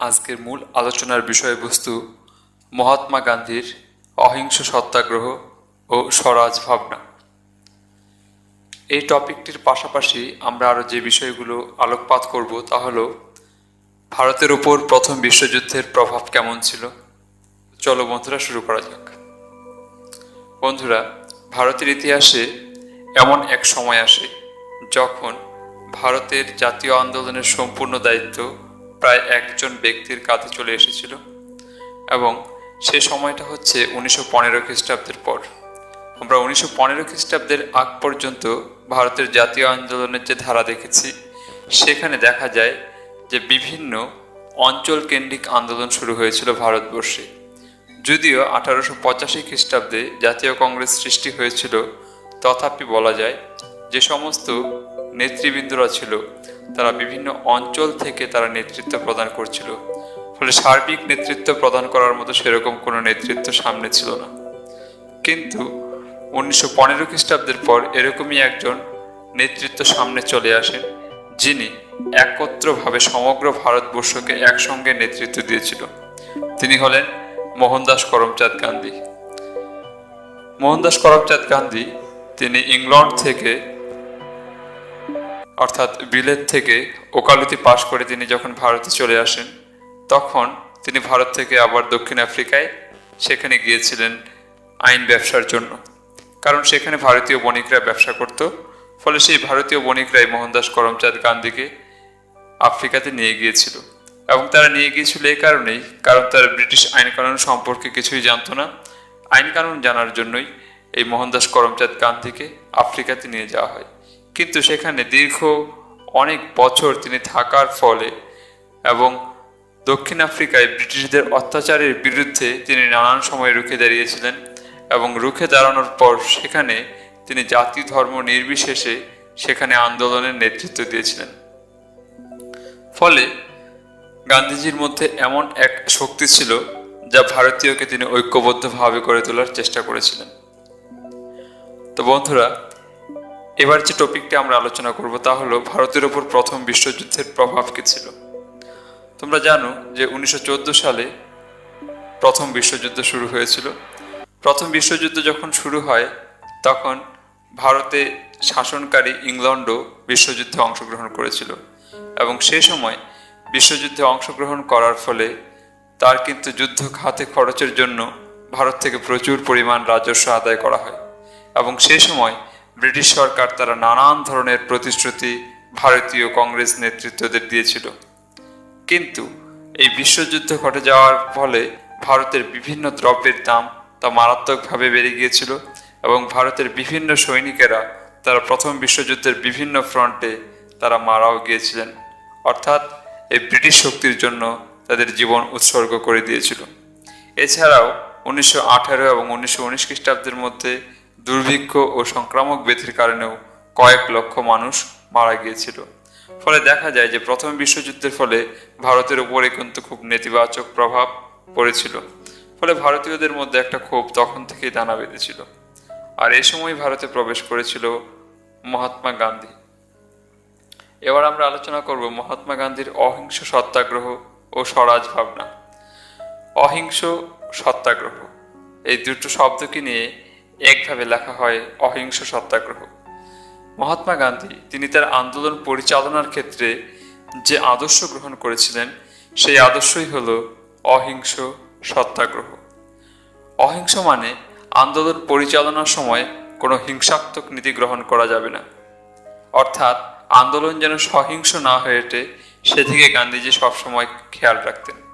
আজকের মূল আলোচনার বিষয়বস্তু মহাত্মা গান্ধীর অহিংস সত্যাগ্রহ ও স্বরাজ ভাবনা। এই টপিকটির পাশাপাশি আমরা আরও যে বিষয়গুলো আলোকপাত করব তা হলো, ভারতের উপর প্রথম বিশ্বযুদ্ধের প্রভাব কেমন ছিল? চলো বন্ধুরা, শুরু করা যাক। বন্ধুরা, ভারতের ইতিহাসে এমন এক সময় আসে যখন ভারতের জাতীয় আন্দোলনের সম্পূর্ণ দায়িত্ব প্রায় একজন ব্যক্তির কাঁধে চলে এসেছিল এবং সে সময়টা হচ্ছে উনিশশো পনেরো খ্রিস্টাব্দের পর। আমরা উনিশশো পনেরো খ্রিস্টাব্দের আগ পর্যন্ত ভারতের জাতীয় আন্দোলনের যে ধারা দেখেছি, সেখানে দেখা যায় যে বিভিন্ন অঞ্চল কেন্দ্রিক আন্দোলন শুরু হয়েছিল ভারতবর্ষে। যদিও আঠারোশো পঁচাশি খ্রিস্টাব্দে জাতীয় কংগ্রেস সৃষ্টি হয়েছিল, তথাপি বলা যায় যে সমস্ত নেতৃবৃন্দরা ছিল তারা বিভিন্ন অঞ্চল থেকে তারা নেতৃত্ব প্রদান করছিল। ফলে সার্বিক নেতৃত্ব প্রদান করার মতো সেরকম কোনো নেতৃত্ব সামনে ছিল না। কিন্তু উনিশশো পনেরো খ্রিস্টাব্দের পর এরকমই একজন নেতৃত্ব সামনে চলে আসেন, যিনি একত্রভাবে সমগ্র ভারতবর্ষকে একসঙ্গে নেতৃত্ব দিয়েছিল। তিনি হলেন মোহনদাস করমচাঁদ গান্ধী। মোহনদাস করমচাঁদ গান্ধী তিনি ইংল্যান্ড থেকে অর্থাৎ বিলেত থেকে ওকালতি পাশ করে তিনি যখন ভারতে চলে আসেন, তখন তিনি ভারত থেকে আবার দক্ষিণ আফ্রিকায় সেখানে গিয়েছিলেন আইন ব্যবসার জন্য। কারণ সেখানে ভারতীয় বণিকরা ব্যবসা করত, ফলে সেই ভারতীয় বণিকরাই মোহনদাস করমচাঁদ গান্ধীকে আফ্রিকাতে নিয়ে গিয়েছিল। এবং তারা নিয়ে গিয়েছিল এই কারণেই, কারণ তারা ব্রিটিশ আইন কানুন সম্পর্কে কিছুই জানতো না। আইন কানুন জানার জন্যই এই মোহনদাস করমচাঁদ গান্ধীকে আফ্রিকাতে নিয়ে যাওয়া হয়। কিন্তু সেখানে দীর্ঘ অনেক বছর তিনি থাকার ফলে এবং দক্ষিণ আফ্রিকায় ব্রিটিশদের অত্যাচারের বিরুদ্ধে তিনি নানান সময় রুখে দাঁড়িয়েছিলেন এবং রুখে দাঁড়ানোর পর সেখানে তিনি জাতি ধর্ম নির্বিশেষে সেখানে আন্দোলনের নেতৃত্ব দিয়েছিলেন। ফলে গান্ধীজির মধ্যে এমন এক শক্তি ছিল যা ভারতীয়কে তিনি ঐক্যবদ্ধভাবে করে তোলার চেষ্টা করেছিলেন। তো বন্ধুরা এবার যে টপিকটি আমরা আলোচনা করব তা হলো ভারতের ওপর প্রথম বিশ্বযুদ্ধের প্রভাব কি ছিল? তোমরা জানো যে উনিশশো চোদ্দ সালে প্রথম বিশ্বযুদ্ধ শুরু হয়েছিল। প্রথম বিশ্বযুদ্ধ যখন শুরু হয়, তখন ভারতে শাসনকারী ইংল্যান্ডও বিশ্বযুদ্ধে অংশগ্রহণ করেছিল এবং সে সময় বিশ্বযুদ্ধে অংশগ্রহণ করার ফলে তার কিন্তু যুদ্ধ খাতে খরচের জন্য ভারত থেকে প্রচুর পরিমাণ রাজস্ব আদায় করা হয় এবং সে সময় ব্রিটিশ সরকার তারা নানান ধরনের প্রতিশ্রুতি ভারতীয় কংগ্রেস নেতৃত্বদের দিয়েছিল। কিন্তু এই বিশ্বযুদ্ধ ঘটে যাওয়ার ফলে ভারতের বিভিন্ন দ্রব্যের দাম তা মারাত্মকভাবে বেড়ে গিয়েছিল এবং ভারতের বিভিন্ন সৈনিকেরা তারা প্রথম বিশ্বযুদ্ধের বিভিন্ন ফ্রন্টে তারা মারাও গিয়েছিলেন। অর্থাৎ এই ব্রিটিশ শক্তির জন্য তাদের জীবন উৎসর্গ করে দিয়েছিল। এছাড়াও উনিশশো আঠারো এবং উনিশশো উনিশ খ্রিস্টাব্দের মধ্যে দুর্ভিক্ষ ও সংক্রামক ব্যাধির কারণেও কয়েক লক্ষ মানুষ মারা গিয়েছিল। ফলে দেখা যায় যে প্রথম বিশ্বযুদ্ধের ফলে ভারতের উপরে কিন্তু খুব নেতিবাচক প্রভাব পড়েছিল। ফলে ভারতীয়দের মধ্যে একটা ক্ষোভ তখন থেকেই দানা বেঁধেছিল। আর এই সময় ভারতে প্রবেশ করেছিল মহাত্মা গান্ধী। এবার আমরা আলোচনা করব মহাত্মা গান্ধীর অহিংস সত্যাগ্রহ ও স্বরাজ ভাবনা। অহিংস সত্যাগ্রহ। এই দুটো শব্দকে নিয়ে একভাবে লেখা হয় অহিংস সত্যাগ্রহ। মহাত্মা গান্ধী তিনি তার আন্দোলন পরিচালনার ক্ষেত্রে যে আদর্শ গ্রহণ করেছিলেন, সেই আদর্শই হল অহিংস সত্যাগ্রহ। অহিংস মানে আন্দোলন পরিচালনার সময় কোনো হিংসাত্মক নীতি গ্রহণ করা যাবে না। অর্থাৎ আন্দোলন যেন সহিংস না হয়ে ওঠে, সেদিকে গান্ধীজি সবসময় খেয়াল রাখতেন।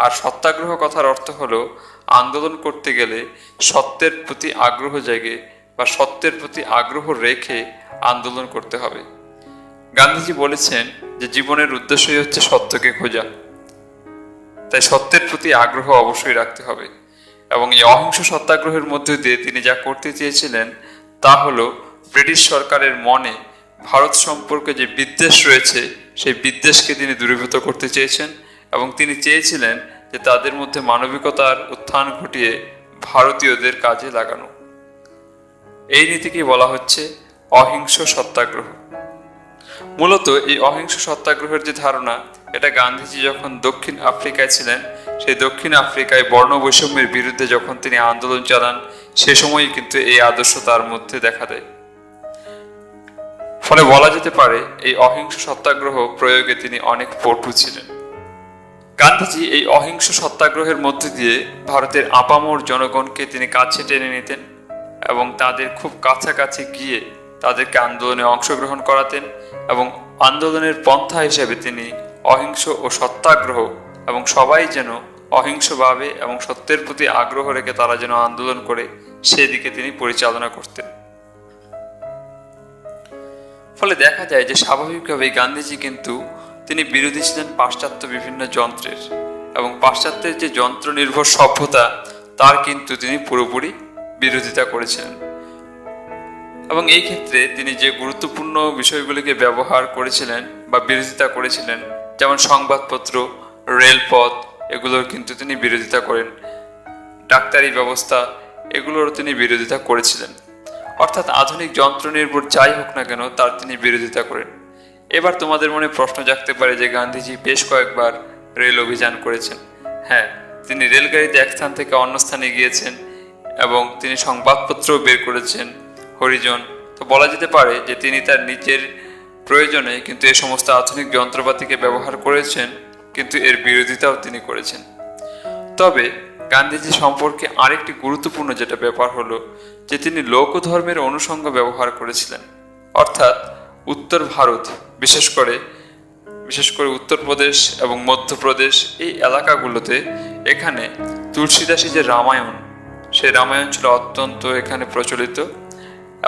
আর সত্যাগ্রহ কথার অর্থ হলো আন্দোলন করতে গেলে সত্যের প্রতি আগ্রহ জাগে বা সত্যের প্রতি আগ্রহ রেখে আন্দোলন করতে হবে। গান্ধীজি বলেছেন যে জীবনের উদ্দেশ্যই হচ্ছে সত্যকে খোঁজা। তাই সত্যের প্রতি আগ্রহ অবশ্যই রাখতে হবে এবং এই অহিংস সত্যাগ্রহের মধ্য দিয়ে তিনি যা করতে চেয়েছিলেন তা হলো ব্রিটিশ সরকারের মনে ভারত সম্পর্কে যে বিদ্বেষ রয়েছে, সেই বিদ্বেষকে তিনি দূরীভূত করতে চেয়েছেন এবং তিনি চেয়েছিলেন যে তাদের মধ্যে মানবিকতার উত্থান ঘটিয়ে ভারতীয়দের কাজে লাগানো। এই নীতিকে বলা হচ্ছে অহিংস সত্যাগ্রহ। মূলত এই অহিংস সত্যাগ্রহের যে ধারণা, এটা গান্ধীজি যখন দক্ষিণ আফ্রিকায় ছিলেন, সেই দক্ষিণ আফ্রিকায় বর্ণ বৈষম্যের বিরুদ্ধে যখন তিনি আন্দোলন চালান, সে সময়ই কিন্তু এই আদর্শ তার মধ্যে দেখা দেয়। ফলে বলা যেতে পারে, এই অহিংস সত্যাগ্রহ প্রয়োগে তিনি অনেক পটু ছিলেন। গান্ধীজি এই অহিংস সত্যাগ্রহের মধ্যে দিয়ে ভারতের আপামর জনগণকে তিনি কাছে টেনে নিতেন এবং তাদের খুব কাছাকাছি গিয়ে তাদেরকে আন্দোলনে অংশগ্রহণ করাতেন এবং আন্দোলনের পন্থা হিসেবে তিনি অহিংস ও সত্যাগ্রহ এবং সবাই যেন অহিংসভাবে এবং সত্যের প্রতি আগ্রহ রেখে তারা যেন আন্দোলন করে, সেদিকে তিনি পরিচালনা করতেন। ফলে দেখা যায় যে স্বাভাবিকভাবেই গান্ধীজি কিন্তু তিনি বিরোধী ছিলেন পাশ্চাত্য বিভিন্ন যন্ত্রের এবং পাশ্চাত্যের যে যন্ত্র নির্ভর সভ্যতা, তার কিন্তু তিনি পুরোপুরি বিরোধিতা করেছিলেন। এবং এই ক্ষেত্রে তিনি যে গুরুত্বপূর্ণ বিষয়গুলিকে ব্যবহার করেছিলেন বা বিরোধিতা করেছিলেন, যেমন সংবাদপত্র, রেলপথ, এগুলোর কিন্তু তিনি বিরোধিতা করেন। ডাক্তারি ব্যবস্থা এগুলোর তিনি বিরোধিতা করেছিলেন। অর্থাৎ আধুনিক যন্ত্র নির্ভর যাই হোক না কেন, তার তিনি বিরোধিতা করেন। এবার তোমাদের মনে প্রশ্ন জাগতে পারে যে গান্ধীজি বেশ কয়েকবার রেল অভিযান করেছেন। হ্যাঁ তিনি রেলগাড়িতে এক স্থান থেকে অন্য স্থানে গিয়েছেন এবং তিনি সংবাদপত্রও বের করেছেন। হরিজন, তো বলা যেতে পারে যে তিনি তার নিজের প্রয়োজনে কিন্তু এ সমস্ত আধুনিক যন্ত্রপাতিকে ব্যবহার করেছেন, কিন্তু এর বিরোধিতাও তিনি করেছেন। তবে গান্ধীজি সম্পর্কে আরেকটি গুরুত্বপূর্ণ যেটা ব্যাপার হলো যে তিনি লোক ধর্মের অনুষঙ্গ ব্যবহার করেছিলেন। অর্থাৎ উত্তর ভারত, বিশেষ করে বিশেষ করে উত্তরপ্রদেশ এবং মধ্যপ্রদেশ এই এলাকাগুলোতে এখানে তুলসীদাসী যে রামায়ণ, সেই রামায়ণ ছিল অত্যন্ত এখানে প্রচলিত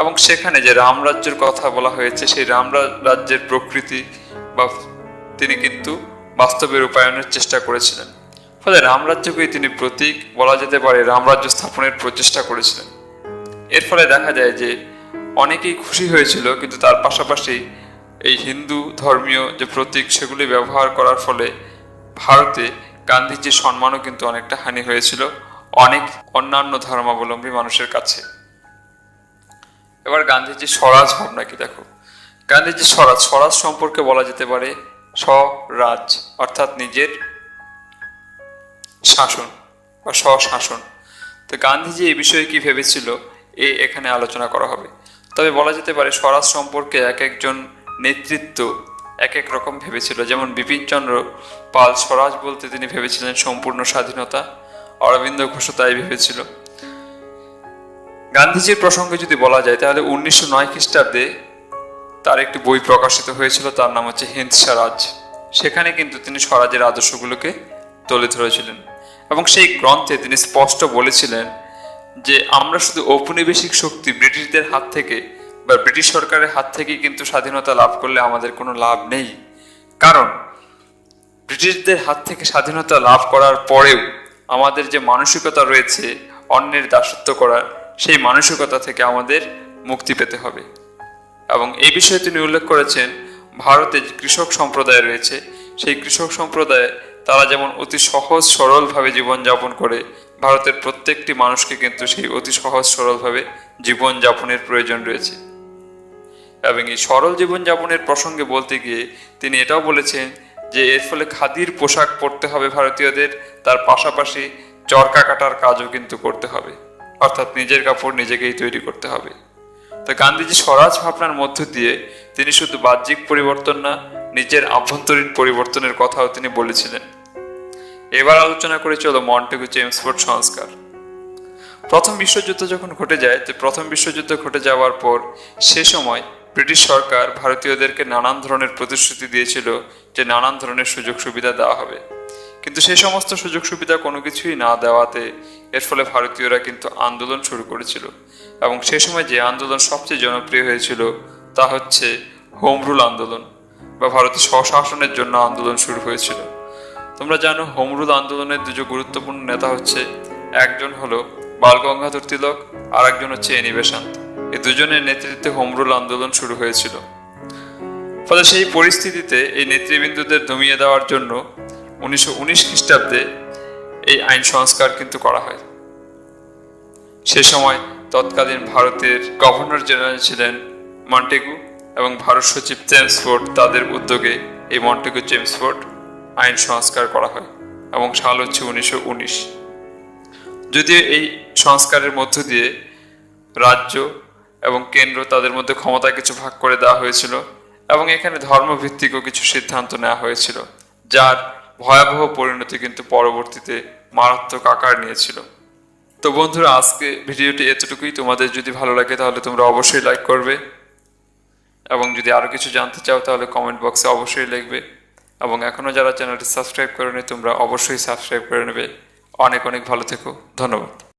এবং সেখানে যে রামরাজ্যের কথা বলা হয়েছে, সেই রাম রাজ্যের প্রকৃতি বা তিনি কিন্তু বাস্তবে রূপায়ণের চেষ্টা করেছিলেন। ফলে রামরাজ্যকেই তিনি প্রতীক বলা যেতে পারে রামরাজ্য স্থাপনের প্রচেষ্টা করেছিলেন। এর ফলে দেখা যায় যে অনেকেই খুশি হয়েছিল, কিন্তু তার পাশাপাশি এই হিন্দু ধর্মীয় যে প্রতীক সেগুলি ব্যবহার করার ফলে ভারতে গান্ধীজির সম্মানও কিন্তু অনেকটা হানি হয়েছিল অনেক অন্যান্য ধর্মাবলম্বী মানুষের কাছে। এবার গান্ধীজির স্বরাজ ভাবনা কি দেখো? গান্ধীজির স্বরাজ স্বরাজ সম্পর্কে বলা যেতে পারে স্বরাজ, অর্থাৎ নিজের শাসন বা স্বশাসন। তো গান্ধীজি এই বিষয়ে কি ভেবেছিল, এ এখানে আলোচনা করা হবে। তবে বলা যেতে পারে স্বরাজ সম্পর্কে এক একজন নেতৃত্ব এক এক রকম ভেবেছিল। যেমন বিপিনচন্দ্র পাল স্বরাজ বলতে তিনি ভেবেছিলেন সম্পূর্ণ স্বাধীনতা। অরবিন্দ ঘোষ তাই ভেবেছিল। গান্ধীজির প্রসঙ্গে যদি বলা যায়, তাহলে উনিশশো নয় খ্রিস্টাব্দে তার একটি বই প্রকাশিত হয়েছিল, তার নাম হচ্ছে হিন্দ স্বরাজ। সেখানে কিন্তু তিনি স্বরাজের আদর্শগুলোকে তুলে ধরেছিলেন। এবং সেই গ্রন্থে তিনি স্পষ্ট বলেছিলেন যে আমরা শুধু ঔপনিবেশিক শক্তি ব্রিটিশদের হাত থেকে বা ব্রিটিশ সরকারের হাত থেকেই কিন্তু স্বাধীনতা লাভ করলে আমাদের কোনো লাভ নেই। কারণ ব্রিটিশদের হাত থেকে স্বাধীনতা লাভ করার পরেও আমাদের যে মানসিকতা রয়েছে, অন্যের দাসত্ব করার, সেই মানসিকতা থেকে আমাদের মুক্তি পেতে হবে। এবং এই বিষয়ে তিনি উল্লেখ করেছেন, ভারতে যে কৃষক সম্প্রদায় রয়েছে, সেই কৃষক সম্প্রদায় তারা যেমন অতি সহজ সরলভাবে জীবনযাপন করে ভারতের প্রত্যেকটি মানুষকে কিন্তু সেই অতি সহজ সরলভাবে জীবনযাপনের প্রয়োজন রয়েছে। এবং এই সরল জীবনযাপনের প্রসঙ্গে বলতে গিয়ে তিনি এটাও বলেছেন যে এর ফলে খাদির পোশাক পরতে হবে ভারতীয়দের, তার পাশাপাশি চরকা কাটার কাজও কিন্তু করতে হবে। অর্থাৎ নিজের কাপড় নিজেকেই তৈরি করতে হবে। তো গান্ধীজি স্বরাজ ভাবনার মধ্য দিয়ে তিনি শুধু বাহ্যিক পরিবর্তন না, নিজের আভ্যন্তরীণ পরিবর্তনের কথাও তিনি বলেছিলেন। এবার আলোচনা করে চলো মন্টেগু চেমসফোর্ড সংস্কার। প্রথম বিশ্বযুদ্ধ যখন ঘটে যায়, তো প্রথম বিশ্বযুদ্ধ ঘটে যাওয়ার পর সে সময় ব্রিটিশ সরকার ভারতীয়দেরকে নানান ধরনের প্রতিশ্রুতি দিয়েছিল যে নানান ধরনের সুযোগ সুবিধা দেওয়া হবে। কিন্তু সেই সমস্ত সুযোগ সুবিধা কোনো কিছুই না দেওয়াতে এর ফলে ভারতীয়রা কিন্তু আন্দোলন শুরু করেছিল। এবং সে সময় যে আন্দোলন সবচেয়ে জনপ্রিয় হয়েছিল তা হচ্ছে হোম রুল আন্দোলন বা ভারতের স্বশাসনের জন্য আন্দোলন শুরু হয়েছিল। তোমরা জানো হোম রুল আন্দোলনের দুজন গুরুত্বপূর্ণ নেতা হচ্ছে, একজন হলো বাল গঙ্গাধর তিলক আর একজন হচ্ছে এনি বেসান্ত এই দুজনের নেতৃত্বে হোম রুল আন্দোলন শুরু হয়েছিল। ফলে সেই পরিস্থিতিতে এই নেতৃবৃন্দদের দমিয়ে দেওয়ার জন্য উনিশশো উনিশ খ্রিস্টাব্দে এই আইন সংস্কার কিন্তু করা হয়। সে সময় তৎকালীন ভারতের গভর্নর জেনারেল ছিলেন মন্টেগু এবং ভারত সচিব চেমসফোর্ড তাদের উদ্যোগে এই মন্টেগু চেমসফোর্ড আইন সংস্কার করা হয় এবং সাল হচ্ছে উনিশশো উনিশ। যদিও এই সংস্কারের মধ্য দিয়ে রাজ্য এবং কেন্দ্র তাদের মধ্যে ক্ষমতা কিছু ভাগ করে দেওয়া হয়েছিল এবং এখানে ধর্মভিত্তিকও কিছু সিদ্ধান্ত নেওয়া হয়েছিল, যার ভয়াবহ পরিণতি কিন্তু পরবর্তীতে মারাত্মক আকার নিয়েছিল। তো বন্ধুরা, আজকে ভিডিওটি এতটুকুই। তোমাদের যদি ভালো লাগে তাহলে তোমরা অবশ্যই লাইক করবে। এবং যদি আরও কিছু জানতে চাও তাহলে কমেন্ট বক্সে অবশ্যই লিখবে। এবং এখনও যারা চ্যানেলটি সাবস্ক্রাইব করেনি, তোমরা অবশ্যই সাবস্ক্রাইব করে নেবে। অনেক অনেক ভালো থেকো। ধন্যবাদ।